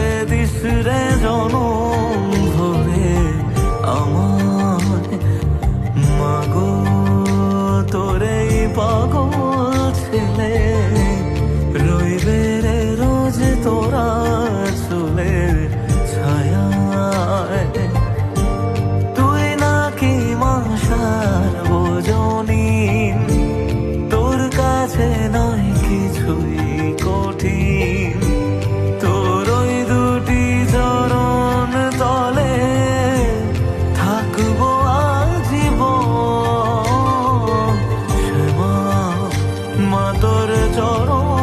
যেতে দিস রে জনম ভরে আমার। মাগো তোরে পাগল ছেলে। মাতর চরণ